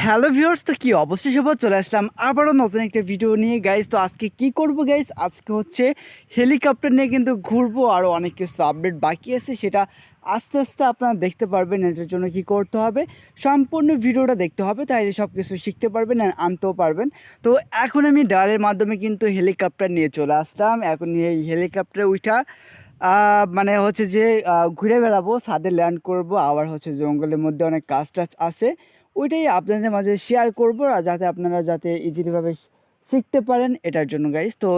Hello viewers তো কি অবশ্যই সবার চলে আসলাম আবারও নতুন একটা ভিডিও নিয়ে গাইজ তো আজকে কি করব গাইজ আজকে হচ্ছে হেলিকপ্টার নিয়ে কিন্তু ঘুরবো আরও অনেক কিছু আপডেট বাকি আছে, সেটা আস্তে আস্তে আপনারা দেখতে পারবেন, এটার জন্য কি করতে হবে। সম্পূর্ণ ভিডিওটা দেখতে হবে তাইলে সব কিছু শিখতে পারবেন আর আনতেও পারবেন। তো এখন আমি ডালের মাধ্যমে কিন্তু হেলিকপ্টার নিয়ে চলে আসলাম। এখন এই হেলিকপ্টারে উঠা মানে হচ্ছে যে ঘুরে বেড়াবো, ছাদে ল্যান্ড করব। আবার হচ্ছে জঙ্গলের মধ্যে অনেক কাজ টাজ আছে। ওইটাই আপনাদের মাঝে শেয়ার করব আর যাতে আপনারা যাতে ইজিলিভাবে শিখতে পারেন এটার জন্য গাইস তো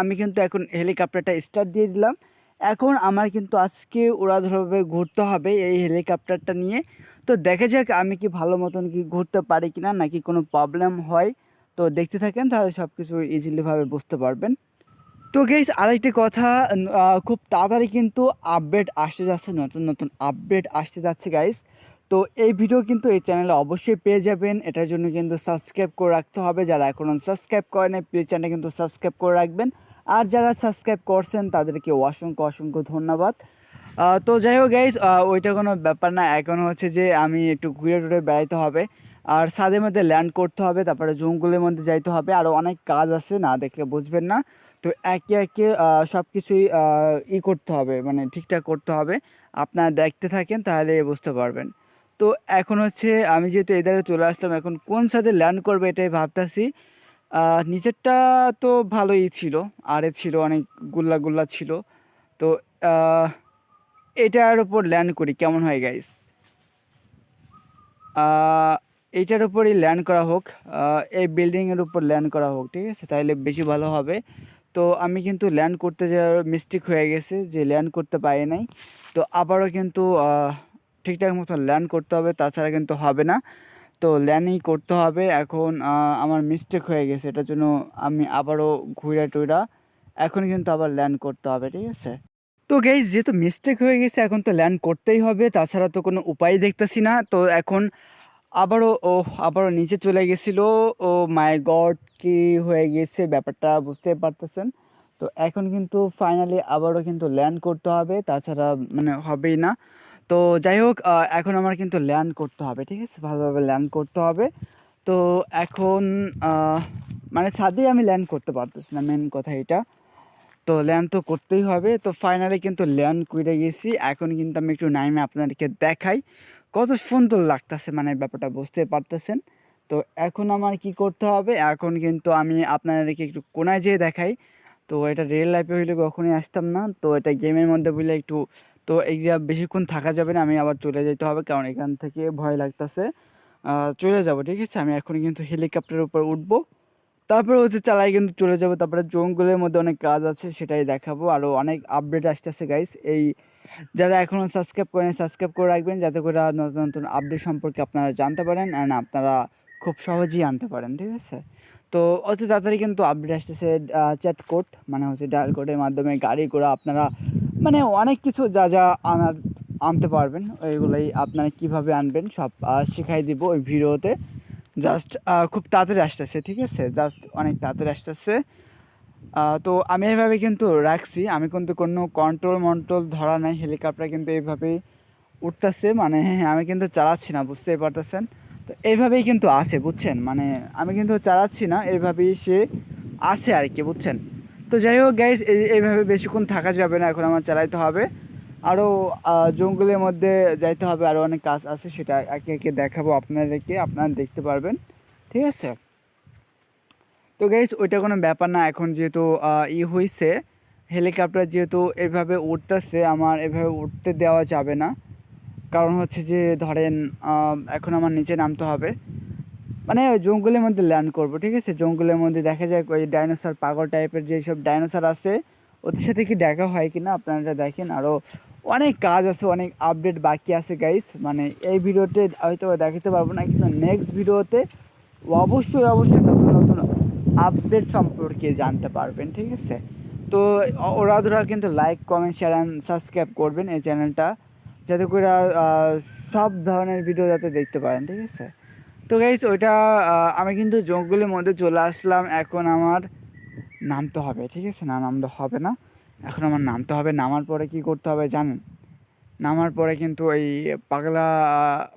আমি কিন্তু এখন হেলিকপ্টারটা স্টার্ট দিয়ে দিলাম। এখন আমার কিন্তু আজকে উড়াধুরাভাবে ঘুরতে হবে এই হেলিকপ্টারটা নিয়ে। তো দেখা যাক আমি কি ভালো মতন কি ঘুরতে পারি কি না নাকি কোনো প্রবলেম হয়। তো দেখতে থাকেন তাহলে সব কিছু ইজিলিভাবে বুঝতে পারবেন। তো গেইস আরেকটি কথা খুব তাড়াতাড়ি কিন্তু আপডেট আসতে যাচ্ছে, নতুন নতুন আপডেট আসতে যাচ্ছে গাইস তো এই ভিডিও কিন্তু এই চ্যানেলে অবশ্যই পেয়ে যাবেন। এটার জন্য কিন্তু সাবস্ক্রাইব করে রাখতে হবে। যারা এখনও সাবস্ক্রাইব করেন প্লিজ চ্যানেলে কিন্তু সাবস্ক্রাইব করে রাখবেন। আর যারা সাবস্ক্রাইব করছেন, তাদেরকে অসংখ্য অসংখ্য ধন্যবাদ। তো যাই হোক গাইস ওইটা কোনো ব্যাপার না। এখন হচ্ছে যে আমি একটু ঘুরে টুরে বেড়াইতে হবে। আর ছাদের মধ্যে ল্যান্ড করতে হবে, তারপরে জঙ্গলের মধ্যে যাইতে হবে। আরও অনেক কাজ আছে, না দেখলে বুঝবেন না। তো একে একে সব কিছুই ই করতে হবে মানে ঠিকঠাক করতে হবে। আপনারা দেখতে থাকেন তাহলে বুঝতে পারবেন। তো এখন হচ্ছে আমি যেহেতু এধারে চলে আসলাম, এখন কোন সাথে ল্যান্ড করবে এটাই ভাবতেছি। নিচেরটা তো ভালোই ছিল, আরে ছিল, অনেক গুল্লা গুল্লা ছিল। তো এটার উপর ল্যান্ড করি, কেমন হয় গাইস এইটার উপরই ল্যান্ড করা হোক এই বিল্ডিংয়ের উপর ল্যান্ড করা হোক, ঠিক আছে? তাহলে বেশি ভালো হবে। তো আমি কিন্তু ল্যান্ড করতে যাওয়ার মিস্টেক হয়ে গেছে, যে ল্যান্ড করতে পারি নাই। তো আবারও কিন্তু ঠিকঠাক মতো ল্যান্ড করতে হবে, তাছাড়া কিন্তু হবে না। তো ল্যান্ডই করতে হবে। এখন আমার মিস্টেক হয়ে গেছে। এটার জন্য আমি আবারও ঘুরে টুইরা এখন কিন্তু আবার ল্যান্ড করতে হবে, ঠিক আছে? তো গাইজ যেহেতু মিস্টেক হয়ে গেছে, এখন তো ল্যান্ড করতেই হবে। তাছাড়া তো কোনো উপায় দেখতেছি না। তো এখন আবারও ও আবারও নিচে চলে গেছিল। ও মাই গড কি হয়ে গেছে? ব্যাপারটা বুঝতে পারতেছেন? তো এখন কিন্তু ফাইনালি আবারও কিন্তু ল্যান্ড করতে হবে। তাছাড়া মানে হবেই না। তো যাই হোক এখন আমার কিন্তু ল্যান্ড করতে হবে, ঠিক আছে? ভালোভাবে ল্যান্ড করতে হবে। তো এখন মানে ছাদেই আমি ল্যান্ড করতে পারতেছি না মেন কথা এটা। তো ল্যান্ড তো করতেই হবে। তো ফাইনালি কিন্তু ল্যান্ড করে গেছি। এখন কিন্তু আমি একটু নাইমে আপনাদেরকে দেখাই। কত সুন্দর লাগতেছে মানে ব্যাপারটা বুঝতে পারতেছেন? তো এখন আমার কি করতে হবে? এখন কিন্তু আমি আপনাদেরকে একটু কোনায় যেয়ে দেখাই। তো এটা রিয়েল লাইফে হইলে কখনোই আসতাম না। তো এটা গেমের মধ্যে বলে একটু তো এই যে বেশিক্ষণ থাকা যাবে না, আমি আবার চলে যেতে হবে কারণ এখান থেকে ভয় লাগতেছে। চলে যাব, ঠিক আছে? আমি এখন কিন্তু হেলিকপ্টারের উপর উঠবো। তারপরে হচ্ছে চালাই কিন্তু চলে যাব। তারপরে জঙ্গলের মধ্যে অনেক কাজ আছে, সেটাই দেখাবো। আরও অনেক আপডেট আসতেছে গাইস এই যারা এখনও সাবস্ক্রাইব করেন সাবস্ক্রাইব করে রাখবেন যাতে করে নতুন নতুন আপডেট সম্পর্কে আপনারা জানতে পারেন অ্যান্ড আপনারা খুব সহজেই আনতে পারেন, ঠিক আছে? তো অতি তাড়াতাড়ি কিন্তু আপডেট আসতেছে চ্যাট কোড মানে হচ্ছে ডায়াল কোডের মাধ্যমে গাড়ি ঘোড়া আপনারা মানে অনেক কিছু যা যা আনার, আনতে পারবেন। ওইগুলোই আপনারা কীভাবে আনবেন সব শিখাই দিব ওই ভিডিওতে। জাস্ট খুব তাড়াতাড়ি আসতেছে, ঠিক আছে? জাস্ট অনেক তাড়াতাড়ি আসতেছে। তো আমি এইভাবে কিন্তু রাখছি। আমি কিন্তু কোনো কন্ট্রোল মন্ট্রোল ধরা নাই, হেলিকপ্টার কিন্তু এইভাবেই উঠতেছে। মানে আমি কিন্তু চালাচ্ছি না, বুঝতেই পারতেছেন? তো এইভাবেই কিন্তু আসে বুঝছেন? মানে আমি কিন্তু চালাচ্ছি না এইভাবেই সে আসে আর কি বুঝছেন? তো যাই হোক গাইজ এইভাবে বেশিক্ষণ থাকা যাবে না, এখন আমার চালাইতে হবে। আরও জঙ্গলের মধ্যে যাইতে হবে আরও অনেক কাজ আছে, সেটা একে একে দেখাবো আপনাদেরকে, আপনারা দেখতে পারবেন। ঠিক আছে? তো গাইজ ওইটা কোনো ব্যাপার না, এখন যেহেতু ই হয়েছে হেলিকপ্টার যেহেতু এভাবে উঠতেছে, আমার এভাবে উঠতে দেওয়া যাবে না। কারণ হচ্ছে যে, ধরেন এখন আমার নিচে নামতে হবে। মানে জঙ্গলের মধ্যে ল্যান্ড করব, ঠিক আছে? জঙ্গলের মধ্যে দেখা যায় ওই ডাইনোসর পাগল টাইপের যেসব ডাইনোসর আছে, ওদের সাথে কি দেখা হয় কি না আপনারা দেখেন। আরও অনেক কাজ আছে, অনেক আপডেট বাকি আছে গাইস মানে এই ভিডিওতে হয়তো দেখাতে পারব না, কিন্তু নেক্সট ভিডিওতে অবশ্যই অবশ্যই নতুন নতুন আপডেট সম্পর্কে জানতে পারবেন, ঠিক আছে? তো ওরা ধরা কিন্তু like comment share and subscribe করবেন এই চ্যানেলটা যাতে করে সব ধরনের ভিডিও যাতে দেখতে পারেন, ঠিক আছে? তো গাইস ওইটা আমি কিন্তু জঙ্গলের মধ্যে চলে আসলাম। এখন আমার নামতে হবে, ঠিক আছে? না নামতে হবে না। এখন আমার নামতে হবে। নামার পরে কি করতে হবে জানেন? নামার পরে কিন্তু ওই পাগলা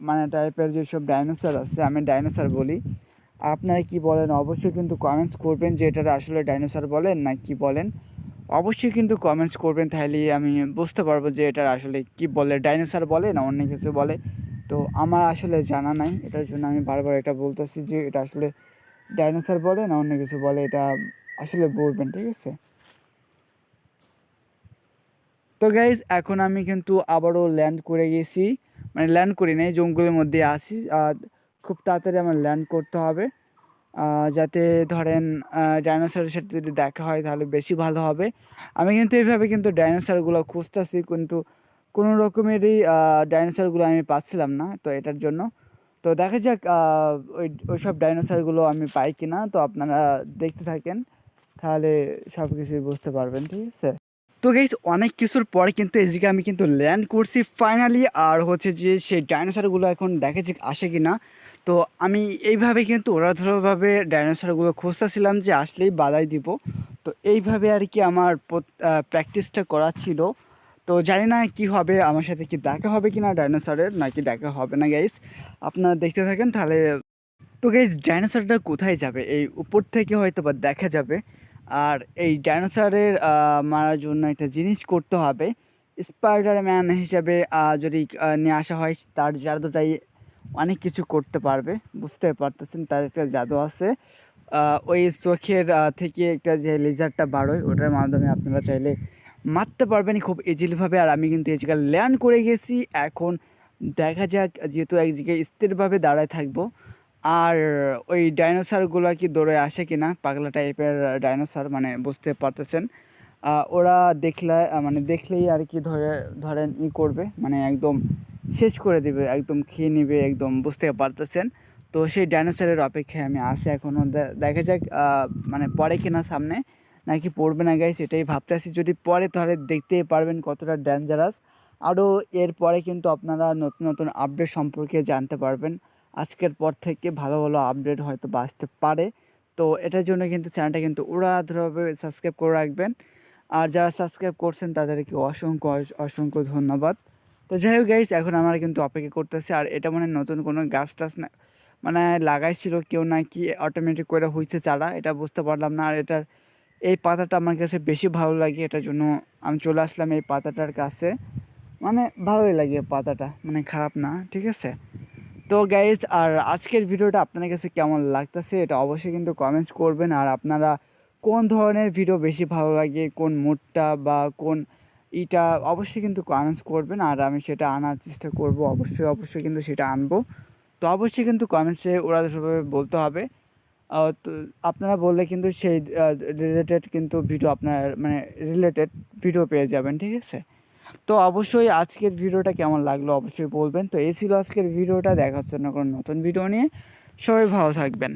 মানে টাইপের যেসব ডাইনোসর আছে, আমি ডাইনোসর বলি। আপনারা কি বলেন? অবশ্যই কিন্তু কমেন্টস করবেন যে এটা আসলে ডাইনোসর বলেন না কি বলেন। অবশ্যই কিন্তু কমেন্টস করবেন তাহলে আমি বুঝতে পারব যে এটা আসলে কি বলে? ডাইনোসর বলে না অন্য কিছু বলে? তো আমার আসলে জানা নাই, এটার জন্য আমি বারবার এটা বলতেছি যে এটা আসলে ডাইনোসর বলে না অন্য কিছু বলে, এটা আসলে বলবেন, ঠিক আছে? তো গাইজ এখন আমি কিন্তু আবারও ল্যান্ড করে গেছি মানে ল্যান্ড করি নাই, জঙ্গলের মধ্যে আসি আর খুব তাড়াতাড়ি আমার ল্যান্ড করতে হবে যাতে ধরেন ডাইনোসরের সাথে যদি দেখা হয় তাহলে বেশি ভালো হবে। আমি কিন্তু এইভাবে কিন্তু ডাইনোসরগুলো খুঁজতেছি, কিন্তু কোনো রকমেরই ডাইনোসরগুলো আমি পাচ্ছিলাম না, তো এটার জন্য। তো দেখা যাক ওই ওই সব ডাইনোসরগুলো আমি পাই কি না তো আপনারা দেখতে থাকেন, তাহলে সব কিছুই বুঝতে পারবেন, ঠিক আছে? তো গাইস অনেক কিছুর পরে কিন্তু এদিকে আমি কিন্তু ল্যান্ড করছি ফাইনালি আর হচ্ছে যে সেই ডাইনোসরগুলো এখন দেখে যে আসে কি না তো আমি এইভাবে কিন্তু ওরাধুরাভাবে ডাইনোসরগুলো খুঁজতেছিলাম যে আসলেই বাধাই দিব। তো এইভাবে আর কি আমার প্র্যাকটিসটা করা ছিল। তো জানি না কি হবে, আমার সাথে কি দেখা হবে কি না ডাইনোসরের, নাকি দেখা হবে না গাইস আপনারা দেখতে থাকেন, তাহলে তো গাইস ডাইনোসরটা কোথায় যাবে? এই উপর থেকে হয়তো বা দেখা যাবে। আর এই ডাইনোসরের মারার জন্য একটা জিনিস করতে হবে। স্পাইডার ম্যান হিসাবে যদি নিয়ে আসা হয়, তার জাদুটাই অনেক কিছু করতে পারবে। বুঝতে পারতেছেন, তার একটা জাদু আছে। ওই চোখের থেকে একটা যে লেজারটা বাড়োয় ওটার মাধ্যমে আপনারা চাইলে মারতে পারবেন খুব ইজিলিভাবে আর আমি কিন্তু জায়গায় ল্যান্ড করে গেছি। এখন দেখা যাক, যেহেতু এক জায়গায় স্থিরভাবে দাঁড়ায় থাকব। আর ওই ডাইনোসারগুলো কি দৌড়ে আসে কি না পাগলা টাইপের ডাইনোসার মানে বুঝতে পারতেছেন। ওরা দেখলে মানে দেখলেই আর কি ধরে, ধরেন ই করবে মানে একদম শেষ করে দিবে, একদম খেয়ে নিবে, একদম বুঝতে পারতেছেন। তো সেই ডাইনোসরের অপেক্ষায় আমি আসি এখনও দেখা যাক মানে পরে কিনা সামনে। নাকি পড়বে না গাই সেটাই ভাবতে আসি। যদি পরে তাহলে দেখতেই পারবেন কতটা ডেঞ্জারাস আরও এরপরে কিন্তু আপনারা নতুন নতুন আপডেট সম্পর্কে জানতে পারবেন। আজকের পর থেকে ভালো ভালো আপডেট হয়তো বা আসতে পারে। তো এটার জন্য কিন্তু চ্যানেলটা কিন্তু উড়াধুরাভাবে সাবস্ক্রাইব করে রাখবেন। আর যারা সাবস্ক্রাইব করছেন, তাদেরকে অসংখ্য অস- অসংখ্য ধন্যবাদ। তো যাই হোক গাইস এখন আমরা কিন্তু অপেক্ষা করতেছি। আর এটা মানে নতুন কোনো গাছ টাছ না মানে লাগাইছিল কেউ নাকি অটোমেটিক করে হয়েছে চারা। এটা বুঝতে পারলাম না। আর এটার এই পাতাটা আমার কাছে বেশি ভালো লাগে এটার জন্য। আমি চলে আসলাম এই পাতাটার কাছে। মানে ভালোই লাগে পাতাটা মানে খারাপ না, ঠিক আছে? তো গাইজ আর আজকের ভিডিওটা আপনার কাছে কেমন লাগতেছে এটা অবশ্যই কিন্তু কমেন্টস করবেন। আর আপনারা কোন ধরনের ভিডিও বেশি ভালো লাগে, কোন মুডটা বা কোন ইটা অবশ্যই কিন্তু কমেন্টস করবেন। আর আমি সেটা আনার চেষ্টা করব, অবশ্যই অবশ্যই কিন্তু সেটা আনব। তো অবশ্যই কিন্তু কমেন্টসে ওরা সেভাবে বলতে হবে। আপনারা বললে কিন্তু সেই রিলেটেড কিন্তু ভিডিও আপনার মানে রিলেটেড ভিডিও পেয়ে যাবেন, ঠিক আছে? তো অবশ্যই আজকের ভিডিওটা কেমন লাগল অবশ্যই বলবেন। তো এই ছিল আজকের ভিডিওটা দেখার জন্য কোনো নতুন ভিডিও নিয়ে। সবাই ভালো থাকবেন।